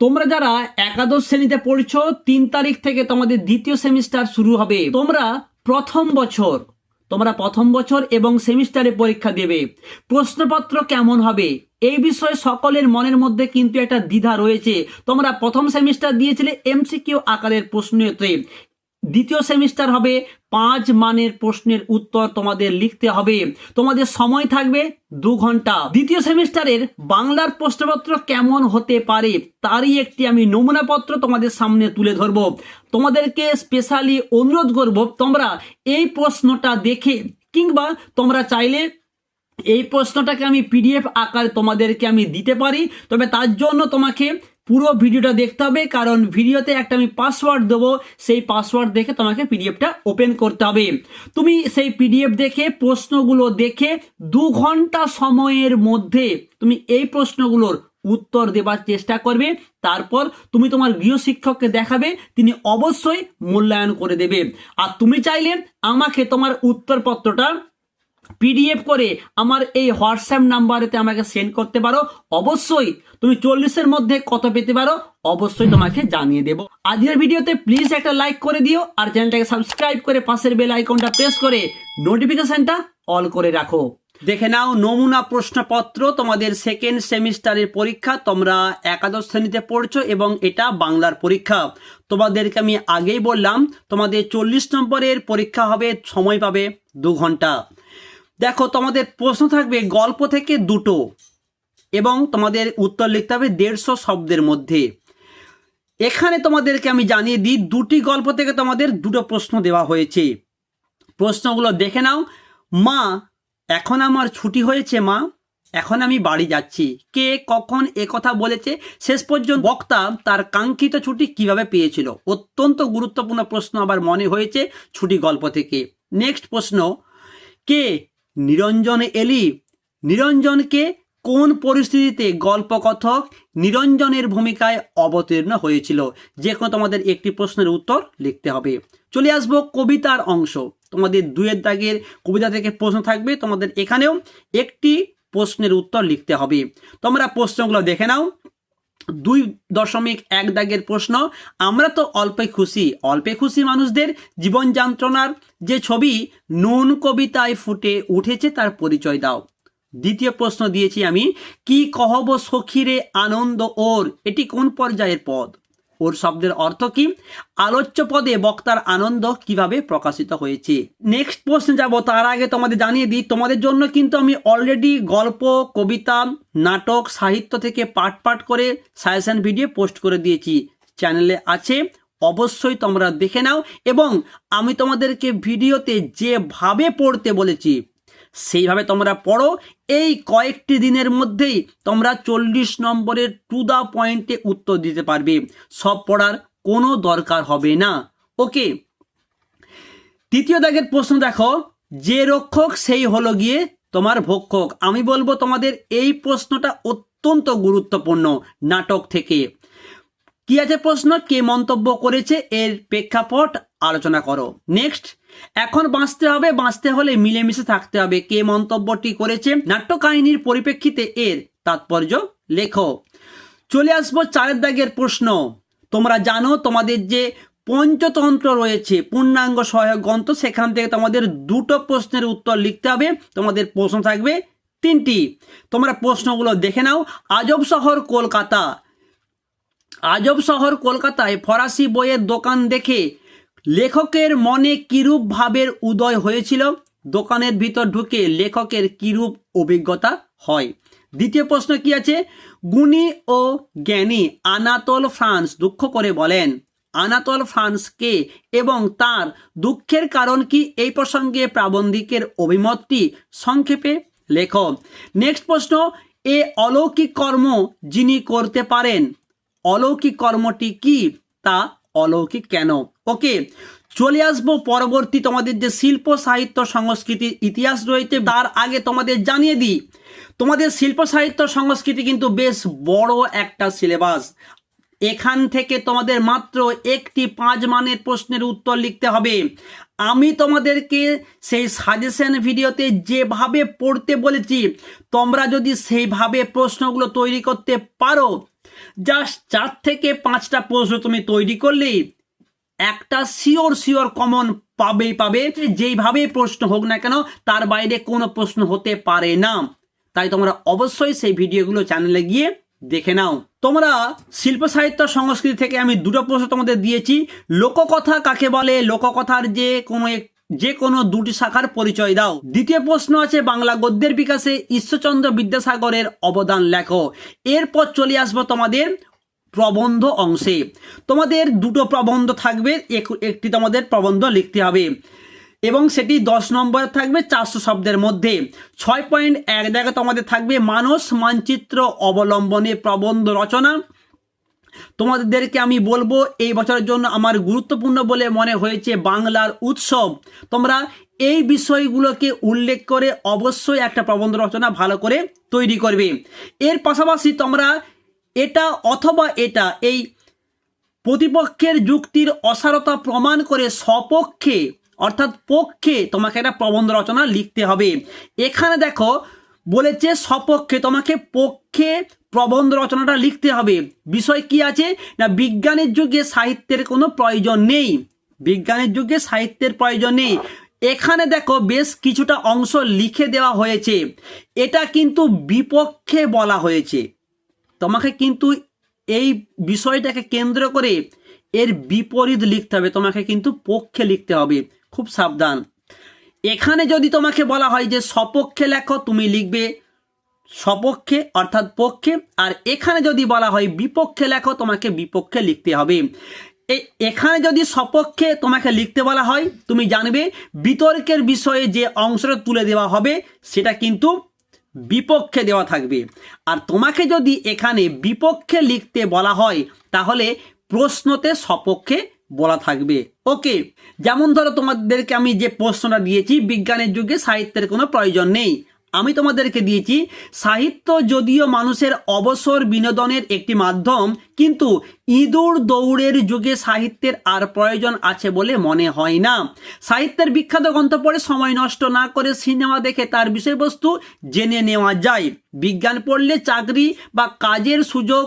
তোমরা যারা একাদশ শ্রেণীতে পড়ছো, তিন তারিখ থেকে তোমাদের দ্বিতীয় সেমিস্টার শুরু হবে। তোমরা প্রথম বছর, তোমরা প্রথম বছর এবং সেমিস্টারে পরীক্ষা দেবে। প্রশ্নপত্র কেমন হবে? এই বিষয়ে সকলের মনের মধ্যে কিন্তু একটা দ্বিধা রয়েছে। তোমরা প্রথম সেমিস্টার দিয়েছিলে এমসিকিউ আকারের প্রশ্নতে। দ্বিতীয় সেমিস্টার হবে। পাঁচ মানের প্রশ্নের উত্তর তোমাদের লিখতে হবে। তোমাদের সময় থাকবে দু ঘণ্টা। দ্বিতীয় সেমিস্টারের বাংলার প্রশ্নপত্র কেমন হতে পারে, তারই একটি আমি নমুনাপত্র তোমাদের সামনে তুলে ধরব। তোমাদেরকে স্পেশালি অনুরোধ করব, তোমরা এই প্রশ্নটা দেখে কিংবা তোমরা চাইলে এই প্রশ্নটাকে আমি পিডিএফ আকারে তোমাদেরকে আমি দিতে পারি। তবে তার জন্য তোমাকে পুরো ভিডিওটা দেখতে হবে, কারণ ভিডিওতে একটা আমি পাসওয়ার্ড দেবো, সেই পাসওয়ার্ড দেখে তোমাকে পিডিএফটা ওপেন করতে হবে। তুমি সেই পিডিএফ দেখে, প্রশ্নগুলো দেখে দু ঘণ্টা সময়ের মধ্যে তুমি এই প্রশ্নগুলোর উত্তর দেবার চেষ্টা করবে, তারপর তুমি তোমার গৃহশিক্ষককে দেখাবে, তিনি অবশ্যই মূল্যায়ন করে দেবে। আর তুমি চাইলে আমাকে তোমার উত্তরপত্রটা পিডিএফ করে আমার এই হোয়াটসঅ্যাপ নাম্বারেতে আমাকে সেন্ড করতে পারো। অবশ্যই তুমি চল্লিশের মধ্যে কত পেতে পারো, অবশ্যই তোমাকে জানিয়ে দেবো। আজকের ভিডিওতে প্লিজ একটা লাইক করে দিও আর চ্যানেলটাকে সাবস্ক্রাইব করে পাশের বেল আইকনটা প্রেস করে নোটিফিকেশনটা অল করে রাখো। দেখে নাও নমুনা প্রশ্নপত্র, তোমাদের সেকেন্ড সেমিস্টারের পরীক্ষা, তোমরা একাদশ শ্রেণীতে পড়ছো এবং এটা বাংলার পরীক্ষা। তোমাদেরকে আমি আগেই বললাম, তোমাদের চল্লিশ নম্বরের পরীক্ষা হবে, সময় পাবে দু ঘণ্টা। দেখো, তোমাদের প্রশ্ন থাকবে গল্প থেকে দুটো, এবং তোমাদের উত্তর লিখতে হবে দেড়শো শব্দের মধ্যে। এখানে তোমাদেরকে আমি জানিয়ে দিই, দুটি গল্প থেকে তোমাদের দুটো প্রশ্ন দেওয়া হয়েছে। প্রশ্নগুলো দেখে নাও। মা, এখন আমার ছুটি হয়েছে, মা। এখন আমি বাড়ি যাচ্ছি। কে কখন এ কথা বলেছে, শেষ পর্যন্ত বক্তা তার কাঙ্ক্ষিত ছুটি কীভাবে পেয়েছিল? অত্যন্ত গুরুত্বপূর্ণ প্রশ্ন আবার মনে হয়েছে ছুটি গল্প থেকে। নেক্সট প্রশ্ন, কে নিরঞ্জন এলি। নিরঞ্জনকে কোন পরিস্থিতিতে গল্পকথক নিরঞ্জনের ভূমিকায় অবতীর্ণ হয়েছিল? যে কোনো তোমাদের একটি প্রশ্নের উত্তর লিখতে হবে। চলে আসব কবিতার অংশ। তোমাদের দুয়ের দাগের কবিতা থেকে প্রশ্ন থাকবে। তোমাদের এখানেও একটি প্রশ্নের উত্তর লিখতে হবে। তোমরা প্রশ্নগুলো দেখে নাও। দুই দশমিক এক দাগের প্রশ্ন, আমরা তো অল্পে খুশি। অল্পে খুশি মানুষদের জীবন যন্ত্রণার যে ছবি, নুন কবিতায় ফুটে উঠেছে তার পরিচয় দাও। দ্বিতীয় প্রশ্ন দিয়েছি আমি, কি কহব সখীরে আনন্দ ওর? এটি কোন পর্যায়ের পদ? ওর শব্দের অর্থ কি? আলোচ্য পদে বক্তার আনন্দ কীভাবে প্রকাশিত হয়েছে? নেক্সট প্রশ্ন যাব, তার আগে তোমাদের জানিয়ে দিই, তোমাদের জন্য কিন্তু আমি অলরেডি গল্প, কবিতা, নাটক, সাহিত্য থেকে পাঠ পাঠ করে সাজেশন ভিডিও পোস্ট করে দিয়েছি। চ্যানেলে আছে, অবশ্যই তোমরা দেখে নাও এবং আমি তোমাদেরকে ভিডিওতে যেভাবে পড়তে বলেছি, সেইভাবে তোমরা পড়ো এই কয়েকটি দিনের মধ্যেই তোমরা চল্লিশ নম্বরের টু দা পয়েন্টে উত্তর দিতে পারবে। সব পড়ার কোনো দরকার হবে না। ওকে তৃতীয় দাগের প্রশ্ন দেখো, যে রক্ষক সেই হলো গিয়ে তোমার ভক্ষক। আমি বলব তোমাদের এই প্রশ্নটা অত্যন্ত গুরুত্বপূর্ণ নাটক থেকে। কি আছে প্রশ্ন? কে মন্তব্য করেছে? এর প্রেক্ষাপট আলোচনা করো। নেক্সট এখন বাঁচতে হবে, বাঁচতে হলে মিলেমিশে থাকতে হবে। কে মন্তব্যটি করেছে? নাট্য কাহিনীর পরিপ্রেক্ষিতে এর তাৎপর্য লেখো। চলে আসব চারের দাগের প্রশ্ন। তোমরা জানো তোমাদের যে পঞ্চতন্ত্র রয়েছে, পূর্ণাঙ্গ সহায়ক গ্রন্থ, সেখান থেকে তোমাদের দুটো প্রশ্নের উত্তর লিখতে হবে। তোমাদের প্রশ্ন থাকবে তিনটি। তোমরা প্রশ্নগুলো দেখে নাও। আজব শহর, কলকাতা। আজব শহর, কলকাতায় ফরাসি বইয়ের দোকান দেখে লেখকের মনে কিরূপ ভাবের উদয় হয়েছিল? দোকানের ভিতর ঢুকে লেখকের কিরূপ অভিজ্ঞতা হয়? দ্বিতীয় প্রশ্ন কি আছে? গুণী ও জ্ঞানী আনাতল ফ্রান্স দুঃখ করে বলেন, আনাতোল ফ্রান্সকে এবং তার দুঃখের কারণ কি? এই প্রসঙ্গে প্রাবন্ধিকের অভিমতটি সংক্ষেপে লেখ। নেক্সট প্রশ্ন, এ অলৌকিক কর্ম যিনি করতে পারেন, অলৌকিক কর্মটি কি? তা অলৌকিক কেন? ওকে, চলে আসব পরবর্তী তোমাদের যে শিল্প, সাহিত্য সংস্কৃতির ইতিহাস রয়েছে, তার আগে তোমাদের জানিয়ে দিই। তোমাদের শিল্প, সাহিত্য, সংস্কৃতি কিন্তু বেশ বড় একটা সিলেবাস এখান থেকে তোমাদের মাত্র একটি পাঁচ মানের প্রশ্নের উত্তর লিখতে হবে। আমি তোমাদেরকে সেই সাজেশন ভিডিওতে যেভাবে পড়তে বলেছি, তোমরা যদি সেইভাবে প্রশ্নগুলো তৈরি করতে পারো জাস্ট চার থেকে পাঁচটা প্রশ্ন তুমি তৈরি করলেই একটা শিওর শিওর কমন পাবেই পাবে। যেইভাবে প্রশ্ন হোক না কেন, তার বাইরে কোনো প্রশ্ন হতে পারে না। তাই তোমরা অবশ্যই সেই ভিডিওগুলো চ্যানেলে গিয়ে দেখে নাও। তোমরা শিল্প, সাহিত্য, সংস্কৃতি থেকে আমি দুটো প্রশ্ন তোমাদের দিয়েছি। লোককথা কাকে বলে? লোককথার যে কোনো এক, যে কোনো দুটি শাখার পরিচয় দাও। দ্বিতীয় প্রশ্ন আছে, বাংলা গদ্যের বিকাশে ঈশ্বরচন্দ্র বিদ্যাসাগরের অবদান লেখো। এরপর চলে আসব তোমাদের প্রবন্ধ অংশে। তোমাদের দুটো প্রবন্ধ থাকবে, এক- একটি তোমাদের প্রবন্ধ লিখতে হবে। এবং সেটি দশ নম্বর থাকবে চারশো শব্দের মধ্যে। ছয় পয়েন্ট এক জায়গায় তোমাদের থাকবে মানস মানচিত্র অবলম্বনে প্রবন্ধ রচনা। তোমাদেরকে আমি বলব, এই বছরের জন্য আমার গুরুত্বপূর্ণ বলে মনে হয়েছে বাংলার উৎসব। তোমরা এই বিষয়গুলোকে উল্লেখ করে অবশ্যই একটা প্রবন্ধ রচনা ভালো করে তৈরি করবে। এর পাশাপাশি তোমরা এটা অথবা এটা, এই প্রতিপক্ষের যুক্তির অসারতা প্রমাণ করে সপক্ষে অর্থাৎ পক্ষে তোমাকে একটা প্রবন্ধ রচনা লিখতে হবে। এখানে দেখো, বলেছে সপক্ষে তোমাকে পক্ষে প্রবন্ধ রচনাটা লিখতে হবে। বিষয় কি আছে? না, বিজ্ঞানের যুগে সাহিত্যের কোনো প্রয়োজন নেই। বিজ্ঞানের যুগে সাহিত্যের প্রয়োজন নেই। এখানে দেখো, বেশ কিছুটা অংশ লিখে দেওয়া হয়েছে। এটা কিন্তু বিপক্ষে বলা হয়েছে। তোমাকে কিন্তু এই বিষয়টাকে কেন্দ্র করে এর বিপরীত লিখতে হবে, তোমাকে কিন্তু পক্ষে লিখতে হবে। খুব সাবধান। এখানে যদি তোমাকে বলা হয় যে সপক্ষে লেখো, তুমি লিখবে সপক্ষে, অর্থাৎ পক্ষে। আর এখানে যদি বলা হয় বিপক্ষে লেখো, তোমাকে বিপক্ষে লিখতে হবে। এখানে যদি সপক্ষে তোমাকে লিখতে বলা হয়, তুমি জানবে বিতর্কের বিষয়ে যে অংশটা তুলে দেওয়া হবে, সেটা কিন্তু বিপক্ষে দেওয়া থাকবে। আর তোমাকে যদি এখানে বিপক্ষে লিখতে বলা হয়, তাহলে প্রশ্নতে সপক্ষে বলা থাকবে। ওকে যেমন ধরো তোমাদেরকে আমি যে প্রশ্নটা দিয়েছি, বিজ্ঞানের যুগে সাহিত্যের কোনো প্রয়োজন নেই। আমি তোমাদেরকে দিয়েছি সাহিত্য যদিও মানুষের অবসর বিনোদনের একটি মাধ্যম, কিন্তু ইঁদুর দৌড়ের যুগে সাহিত্যের আর প্রয়োজন আছে বলে মনে হয় না। সাহিত্যের বিখ্যাত গ্রন্থ পড়ে সময় নষ্ট না করে সিনেমা দেখে তার বিষয়বস্তু জেনে নেওয়া যায়। বিজ্ঞান পড়লে চাকরি বা কাজের সুযোগ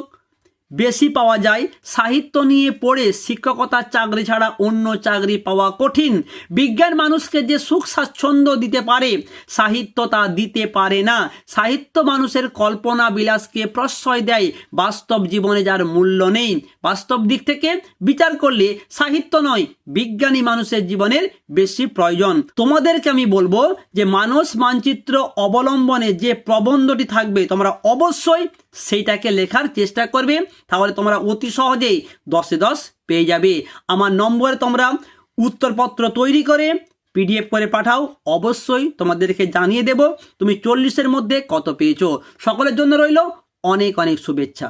বেশি পাওয়া যায়। সাহিত্য নিয়ে পড়ে শিক্ষকতার চাকরি ছাড়া অন্য চাকরি পাওয়া কঠিন। বিজ্ঞান মানুষকে যে সুখ স্বাচ্ছন্দ্য দিতে পারে, সাহিত্য তা দিতে পারে না। সাহিত্য মানুষের কল্পনা বিলাসকে প্রশ্রয় দেয়। বাস্তব জীবনে যার মূল্য নেই। বাস্তব দিক থেকে বিচার করলে সাহিত্য নয়, বিজ্ঞানী মানুষের জীবনের বেশি প্রয়োজন। তোমাদেরকে আমি বলব যে মানস মানচিত্র অবলম্বনে যে প্রবন্ধটি থাকবে, তোমরা অবশ্যই সেইটাকে লেখার চেষ্টা করবে। তাহলে তোমরা অতি সহজেই দশে দশ পেয়ে যাবে। আমার নম্বরে তোমরা উত্তরপত্র তৈরি করে পিডিএফ করে পাঠাও। অবশ্যই তোমাদেরকে জানিয়ে দেব তুমি চল্লিশের মধ্যে কত পেয়েছ। সকলের জন্য রইল অনেক অনেক শুভেচ্ছা।